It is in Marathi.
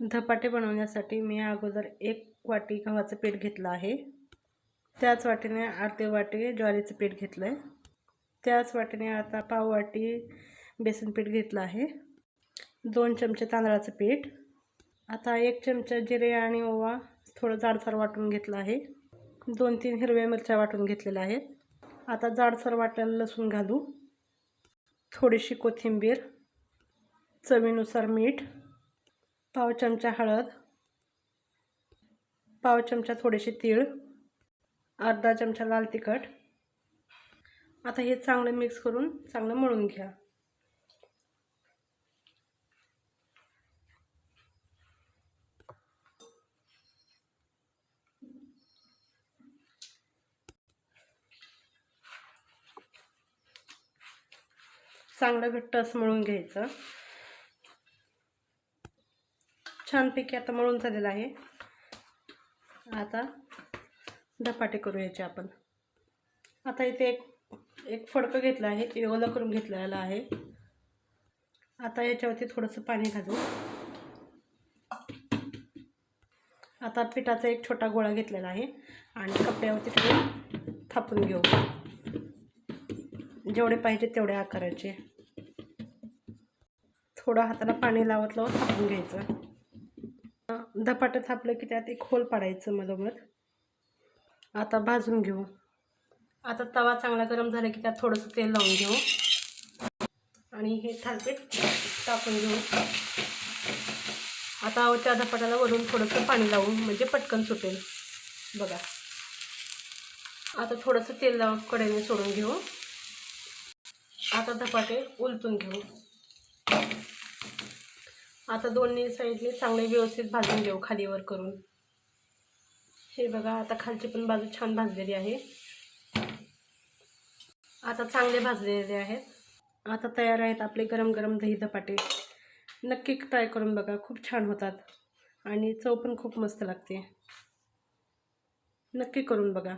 धपाटे बनवण्यासाठी मी अगोदर एक वाटी गव्हाचं पीठ घेतलं आहे. त्याच वाटीने अर्धे वाटी ज्वारीचं पीठ घेतलं आहे त्याच वाटीने आता पाव वाटी बेसन पीठ घेतलं आहे. दोन चमचे तांदळाचं पीठ. आता एक चमचा जिरे आणि ओवा थोडं जाडसर वाटून घेतलं आहे. दोन तीन हिरव्या मिरच्या वाटून घेतलेल्या आहेत. आता जाडसर वाटलेलं लसूण घालू. थोडीशी कोथिंबीर चवीनुसार मीठ पाव चमचा हळद पाव चमचा थोडेसे तीळ अर्धा चमचा लाल तिखट. आता हे चांगलं मिक्स करून चांगलं मळून घ्या. चांगलं घट्ट असं मळून घ्यायचं. छानपैकी आता मळून झालेलं आहे. आता धपाटे करू याचे आपण. आता इथे एक एक फडकं घेतलं आहे ते ओलं करून घेतलेलं आहे. आता याच्यावरती थोडंसं पाणी घालू. आता पिठाचा एक छोटा गोळा घेतलेला आहे आणि कपड्यावरती थोडे थापून घेऊ. जेवढे पाहिजे तेवढे आकाराचे. थोडं हाताला पाणी लावत लावत थापून घ्यायचं. धपाटं थापलं की त्यात एक होल पाडायचं मधोमध. आता भाजून घेऊ. आता तवा चांगला गरम झाला की त्यात थोडंसं तेल लावून घेऊ. आणि हे थालपीठ टाकून घेऊ. आता त्या धपाट्याला वरून थोडंसं पाणी लावू म्हणजे पटकन सुटेल. बघा. आता थोडंसं तेल लावून कडेने सोडून घेऊ. आता धपाटे उलटून घेऊ. आता दोन्ही साईडने चांगले व्यवस्थित भाजून घेऊ खालीवर करून. हे बघा आता खालची पण बाजू छान भाजलेली आहे. आता चांगले भाजलेले आहेत. आता तयार आहेत आपले गरम गरम दही धपाटे. नक्की ट्राय करून बघा खूप छान होतात. आणि चव पण खूप मस्त लागते. नक्की करून बघा.